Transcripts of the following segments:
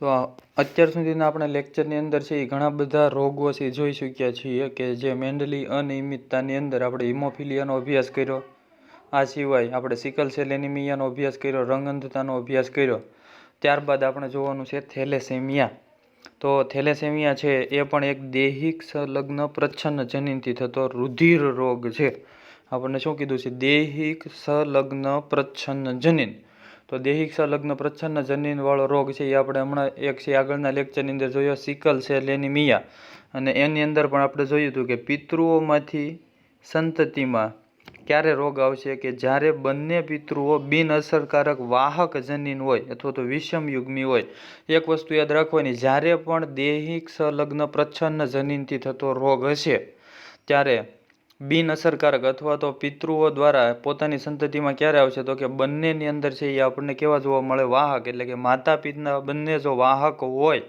તો અત્યાર સુધીના આપણા લેક્ચરની અંદર છે એ ઘણા બધા રોગો છે, જોઈ ચૂક્યા છીએ કે જે મેન્ડલી અનિયમિતતાની અંદર આપણે હિમોફિલિયાનો અભ્યાસ કર્યો. આ સિવાય આપણે સિકલ સેલ એનિમિયાનો અભ્યાસ કર્યો રંગઅંધતાનો અભ્યાસ કર્યો. ત્યારબાદ આપણે જોવાનું છે થેલેસેમિયા. તો થેલેસેમિયા છે એ પણ એક દૈહિક સંલગ્ન પ્રચ્છન્ન જનીનથી થતો રુધિર રોગ છે. આપણને શું કીધું છે? દૈહિક સંલગ્ન પ્રચ્છન્ન જનીન. તો દૈહિક સંલગ્ન પ્રચ્છન્ન જનીનવાળો રોગ છે, એ આપણે હમણાં એક છે, આગળના લેક્ચરની અંદર જોયો, સિકલ સેલ એનિમિયા અને એની અંદર પણ આપણે જોયું હતું કે પિતૃઓમાંથી સંતતિમાં ક્યારે રોગ આવશે કે જ્યારે બંને પિતૃઓ બિનઅસરકારક વાહક જનીન હોય અથવા તો વિષમયુગ્મી હોય. એક વસ્તુ યાદ રાખવાની, જ્યારે પણ દૈહિક સંલગ્ન પ્રચ્છન્ન જનીનથી થતો રોગ હશે, ત્યારે બિન અસરકારક અથવા તો પિતૃઓ દ્વારા પોતાની સંતતિમાં ક્યારે આવશે? તો કે બંનેની અંદર છે એ આપણને કેવા જોવા મળે? વાહક, એટલે કે માતા પિતાના બંને જો વાહક હોય,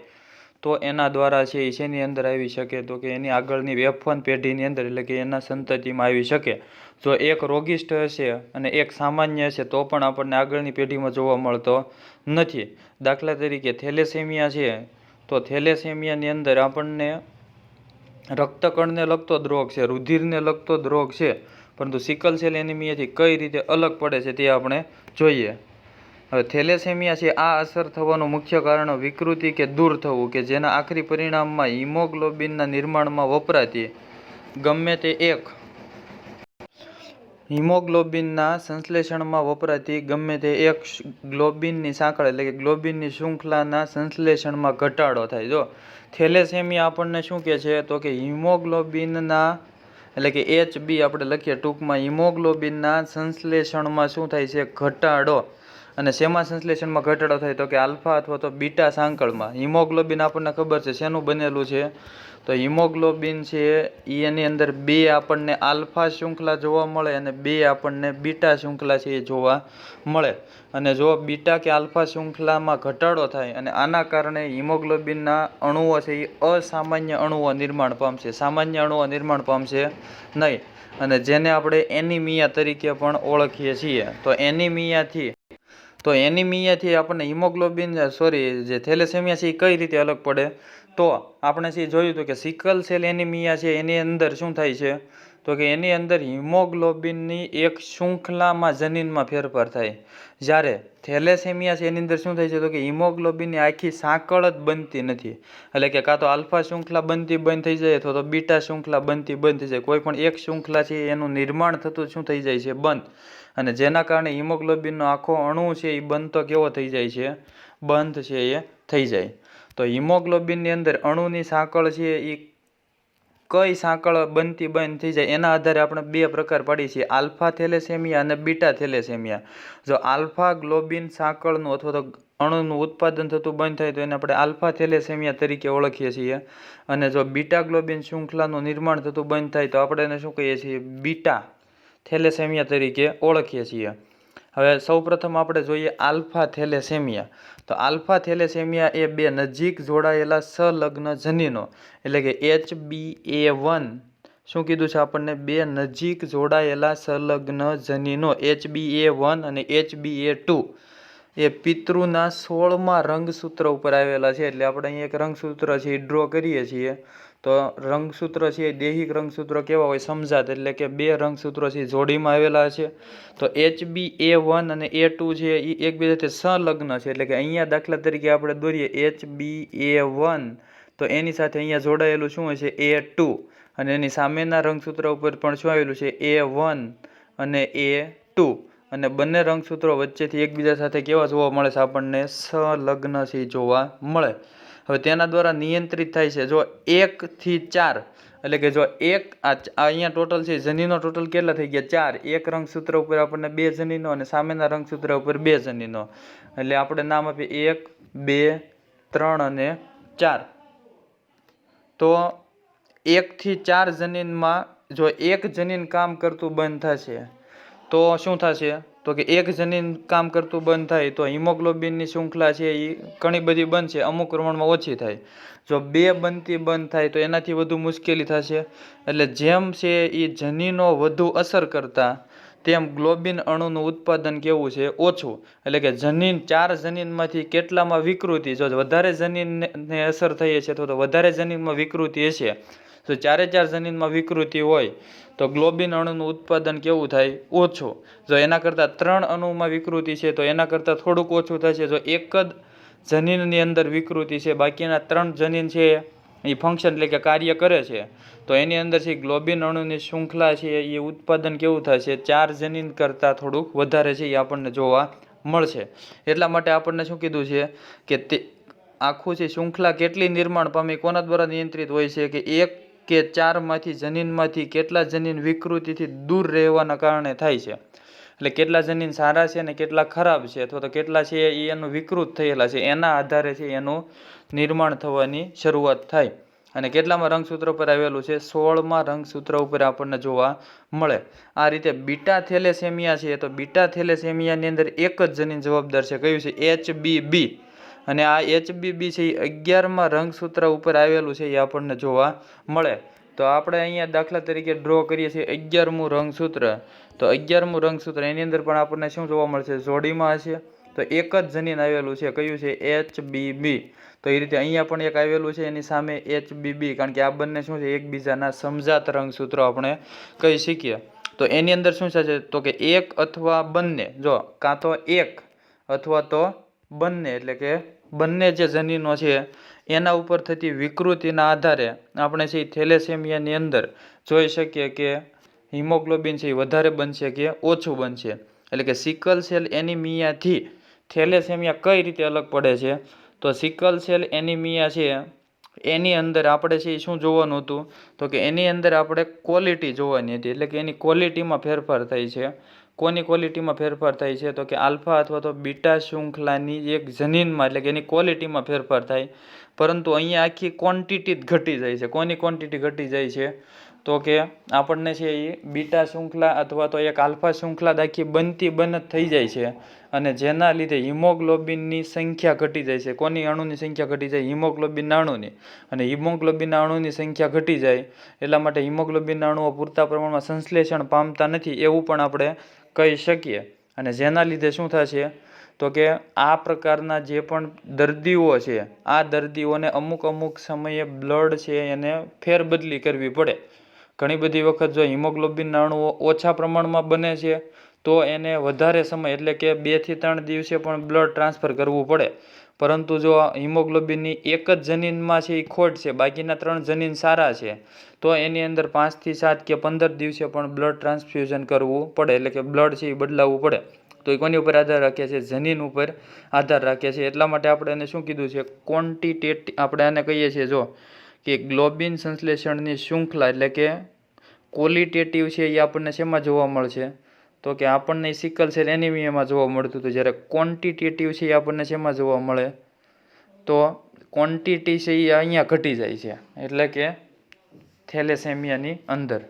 તો એના દ્વારા છે એ શેની અંદર આવી શકે? તો કે એની આગળની વેફન પેઢીની અંદર, એટલે કે એના સંતતિમાં આવી શકે. જો એક રોગિષ્ઠ હશે અને એક સામાન્ય હશે, તો પણ આપણને આગળની પેઢીમાં જોવા મળતો નથી. દાખલા તરીકે થેલેસેમિયા છે, તો થેલેસેમિયાની અંદર આપણને રક્તકણને લગતો જ રોગ છે, રુધિરને લગતો જ રોગ છે, પરંતુ સિકલ સેલ એનિમિયાથી કઈ રીતે અલગ પડે છે તે આપણે જોઈએ. હવે થેલેસેમિયા છે, આ અસર થવાનું મુખ્ય કારણ વિકૃતિ કે દૂર થવું કે જેના આખરી પરિણામમાં હિમોગ્લોબિનના નિર્માણમાં વપરાતી ગમે તે એક હિમોગ્લોબિનના સંશ્લેષણમાં વપરાતી ગમે તે એક ગ્લોબિનની સાંકળ એટલે કે ગ્લોબિનની શૃંખલાના સંશ્લેષણમાં ઘટાડો થાય. જો થેલેસેમિયા આપણને શું કહે છે? તો કે હિમોગ્લોબિનના, એટલે કે એચ બી આપણે લખીએ ટૂંકમાં, હિમોગ્લોબિનના સંશ્લેષણમાં શું થાય છે? ઘટાડો. અને શેમાં સંશ્લેષણમાં ઘટાડો થાય તો કે આલ્ફા અથવા તો બીટા સાંકળમાં. હિમોગ્લોબિન આપણને ખબર છે, શેનું બનેલું છે? તો હિમોગ્લોબિન છે એ એની અંદર બે આપણને આલ્ફા શૃંખલા જોવા મળે અને બે આપણને બીટા શૃંખલા છે એ જોવા મળે. અને જો બીટા કે આલ્ફા શૃંખલામાં ઘટાડો થાય અને આના કારણે હિમોગ્લોબિનના અણુઓ છે એ અસામાન્ય અણુઓ નિર્માણ પામશે. સામાન્ય અણુઓ નિર્માણ પામશે નહીં. અને જેને આપણે એનિમિયા તરીકે પણ ઓળખીએ છીએ. તો એનિમિયાથી તો એનિમિયાથી આપણને હિમોગ્લોબિન સોરી જે થેલેસેમિયા છે એ કઈ રીતે અલગ પડે? તો આપણે છે જોયું હતું કે સિકલ સેલ એનિમિયા છે, એની અંદર શું થાય છે? તો કે એની અંદર હિમોગ્લોબિનની એક શૃંખલામાં જનીનમાં ફેરફાર થાય. જ્યારે થેલેસેમિયા છે, એની અંદર શું થાય છે તો કે હિમોગ્લોબિનની આખી સાંકળ જ બનતી નથી. એટલે કે કાં તો આલ્ફા શૃંખલા બનતી બંધ થઈ જાય અથવા તો બીટા શૃંખલા બનતી બંધ થઈ જાય. કોઈ પણ એક શૃંખલા છે એનું નિર્માણ થતું શું થઈ જાય છે? બંધ. અને જેના કારણે હિમોગ્લોબિનનો આખો અણુ છે એ બનતો કેવો થઈ જાય છે? બંધ છે એ થઈ જાય. તો હિમોગ્લોબિનની અંદર અણુની સાંકળ છે એ કઈ સાંકળ બનતી બંધ થઈ જાય એના આધારે આપણે બે પ્રકાર પાડીએ છીએ. આલ્ફા થેલેસેમિયા અને બીટા થેલેસેમિયા. જો આલ્ફા ગ્લોબિન સાંકળનું અથવા તો અણુનું ઉત્પાદન થતું બંધ થાય તો એને આપણે આલ્ફા થેલેસેમિયા તરીકે ઓળખીએ છીએ. અને જો બીટા ગ્લોબિન શૃંખલાનું નિર્માણ થતું બંધ થાય તો આપણે એને શું કહીએ છીએ? બીટા થેલેસેમિયા તરીકે ઓળખીએ છીએ. હવે સૌપ્રથમ આપણે જોઈએ આલ્ફા થેલેસેમિયા. તો આલ્ફા થેલેસેમિયા એ બે નજીક જોડાયેલા સંલગ્ન જનીનો, એટલે કે એચ બી એ વન. શું કીધું છે આપણને? બે નજીક જોડાયેલા સંલગ્ન જનીનો, એચ બી એ વન અને એચ બી એ ટુ. એ પિતૃના સોળમાં રંગસૂત્ર ઉપર આવેલા છે, એટલે આપણે અહીં એક રંગસૂત્ર છે, એ ડ્રો કરીએ છીએ. તો રંગસૂત્ર છે, એ દૈહિક રંગસૂત્ર કેવા હોય સમજાત, એટલે કે બે રંગસૂત્રો છે જોડીમાં આવેલા છે. તો એચ બી એ વન અને એ ટુ છે, એ એકબીજાથી સંલગ્ન છે, એટલે કે અહીંયા દાખલા તરીકે આપણે દોરીએ એચ બી એ વન. તો એની સાથે અહીંયા જોડાયેલું શું હોય છે, એ ટુ. અને એની સામેના રંગસૂત્ર ઉપર પણ શું આવેલું છે, એ વન અને એ ટુ. અને બંને રંગસૂત્રો વચ્ચેથી એકબીજા સાથે કેવા જોવા મળે છે, આપણને સંલગ્ન છે, જોવા મળે. હવે તેના દ્વારા નિયંત્રિત થાય છે. જો એકથી ચાર, એટલે કે જો એક, આ અહીંયા ટોટલ છે, જનીનો ટોટલ કેટલા થઈ ગયા? ચાર. એક રંગસૂત્ર ઉપર આપણને બે જનીનો અને સામેના રંગસૂત્ર ઉપર બે જનીનો. એટલે આપણે નામ આપીએ એક, બે, ત્રણ અને ચાર. તો એકથી ચાર જનીનમાં જો એક જનીન કામ કરતું બંધ થશે, તો શું થશે? તો કે એક જનીન કામ કરતું બંધ થાય તો હિમોગ્લોબિનની શૃંખલા છે એ ઘણી બધી બનશે અમુક પ્રમાણમાં ઓછી થાય. જો બે બનતી બંધ થાય તો એનાથી વધુ મુશ્કેલી થશે. એટલે જેમ છે એ જનીનો વધુ અસર કરતા, તેમ ગ્લોબિન અણુનું ઉત્પાદન કેવું છે? ઓછું. એટલે કે જનીન, ચાર જનીનમાંથી કેટલામાં વિકૃતિ? જો વધારે જનીનને અસર થઈ છે તો વધારે જનીનમાં વિકૃતિ હશે. તો ચારે ચાર જનીનમાં વિકૃતિ હોય, તો ગ્લોબિન અણુનું ઉત્પાદન કેવું થાય? ઓછું. જો એના કરતાં ત્રણ અણુમાં વિકૃતિ છે, તો એના કરતાં થોડુંક ઓછું થશે. જો એક જ જનીનની અંદર વિકૃતિ છે, બાકીના ત્રણ જનીન છે, એ ફંક્શન એટલે કે કાર્ય કરે છે, તો એની અંદર છે, ગ્લોબિન અણુની શૃંખલા છે, એ ઉત્પાદન કેવું થશે? ચાર જનીન કરતાં થોડુંક વધારે છે, એ આપણને જોવા મળશે. એટલા માટે આપણને શું કીધું છે કે તે આખું છે, શૃંખલા કેટલી નિર્માણ પામી, કોના દ્વારા નિયંત્રિત હોય છે, કે એક કે ચારમાંથી જનીનમાંથી કેટલા જનીન વિકૃતિથી દૂર રહેવાના કારણે થાય છે. એટલે કેટલા જનીન સારા છે અને કેટલા ખરાબ છે અથવા તો કેટલા છે એ એનું વિકૃત થયેલા છે, એના આધારે છે એનું નિર્માણ થવાની શરૂઆત થાય. અને કેટલામાં રંગસૂત્ર પર આવેલું છે, સોળમાં રંગસૂત્ર ઉપર આપણને જોવા મળે. આ રીતે બીટા થેલેસેમિયા છે, તો બીટા થેલેસેમિયાની અંદર એક જ જનીન જવાબદાર છે, કયું છે? H B B. અને આ એચબીબી છે એ અગિયારમાં રંગસૂત્ર ઉપર આવેલું છે એ આપણને જોવા મળે. તો આપણે અહીંયા દાખલા તરીકે ડ્રો કરીએ છીએ અગિયારમું રંગસૂત્ર. તો અગિયારમું રંગસૂત્ર, એની અંદર પણ આપણને શું જોવા મળશે? જોડીમાં હશે. તો એક જ જનીન આવેલું છે. કયું છે? એચ તો એ રીતે અહીંયા પણ એક આવેલું છે, એની સામે એચ કારણ કે આ બંને શું છે? એકબીજાના સમજાત રંગસૂત્રો આપણે કહી શકીએ. તો એની અંદર શું થશે? તો કે એક અથવા બંને. જો, કાં તો એક અથવા તો બંને, એટલે કે બંને જે જનીનો છે, એના ઉપર થતી વિકૃતિના આધારે આપણે છે થેલેસેમિયાની અંદર જોઈ શકીએ કે હિમોગ્લોબિન છે એ વધારે બનશે કે ઓછું બનશે. એટલે કે સિકલ સેલ એનિમિયાથી થેલેસેમિયા કઈ રીતે અલગ પડે છે? તો સિકલ સેલ એનિમિયા છે, એની અંદર આપણે છે શું જોવાનું હતું? તો કે એની અંદર આપણે ક્વોલિટી જોવાની હતી. એટલે કે એની ક્વોલિટીમાં ફેરફાર થાય છે. કોની ક્વોલિટીમાં ફેરફાર થાય છે? તો કે આલ્ફા અથવા તો બીટા શૃંખલાની એક જનીનમાં, એટલે કે એની ક્વોલિટીમાં ફેરફાર થાય. પરંતુ અહીંયા આખી ક્વોન્ટિટી જ ઘટી જાય છે. કોની ક્વોન્ટિટી ઘટી જાય છે? તો કે આપણને છે એ બીટા શૃંખલા અથવા તો એક આલ્ફા શૃંખલા દાખી બનતી બન થઈ જાય છે અને જેના લીધે હિમોગ્લોબિનની સંખ્યા ઘટી જાય છે. કોની અણુની સંખ્યા ઘટી જાય? હિમોગ્લોબિનના અણુની. અને હિમોગ્લોબિનના અણુની સંખ્યા ઘટી જાય એટલા માટે હિમોગ્લોબિનના અણુઓ પૂરતા પ્રમાણમાં સંશ્લેષણ પામતા નથી એવું પણ આપણે કહી શકીએ. અને જેના લીધે શું થશે? તો કે આ પ્રકારના જે પણ દર્દીઓ છે, આ દર્દીઓને અમુક અમુક સમયે બ્લડ છે એને ફેરબદલી કરવી પડે. ઘણી બધી વખત જો હિમોગ્લોબિન અણુઓ ઓછા પ્રમાણમાં બને છે, તો એને વધારે સમય એટલે કે બેથી ત્રણ દિવસે પણ બ્લડ ટ્રાન્સફર કરવું પડે. પરંતુ જો હિમોગ્લોબિનની એક જ જનીનમાં છે એ ખોટ છે, બાકીના ત્રણ જનીન સારા છે, તો એની અંદર પાંચથી સાત કે પંદર દિવસે પણ બ્લડ ટ્રાન્સફ્યુઝન કરવું પડે એટલે કે બ્લડ છે એ બદલાવવું પડે. તો એ કોની ઉપર આધાર રાખે છે? જનીન ઉપર આધાર રાખે છે. એટલા માટે આપણે એને શું કીધું છે? ક્વોન્ટિટેટ આપણે આને કહીએ છીએ, જો, કે ગ્લોબિન સંશ્લેષણની શૃંખલા એટલે કે ક્વોલિટેટિવ છે એ આપણને શેમાં જોવા મળશે? તો કે આપણને સિકલ સેલ એનિમિયામાં જોવા મળતું હતું. જ્યારે ક્વોન્ટિટેટિવ છે એ આપણને શેમાં જોવા મળે? તો ક્વોન્ટિટી છે એ અહીંયા ઘટી જાય છે. એટલે કે થેલેસેમિયાની અંદર.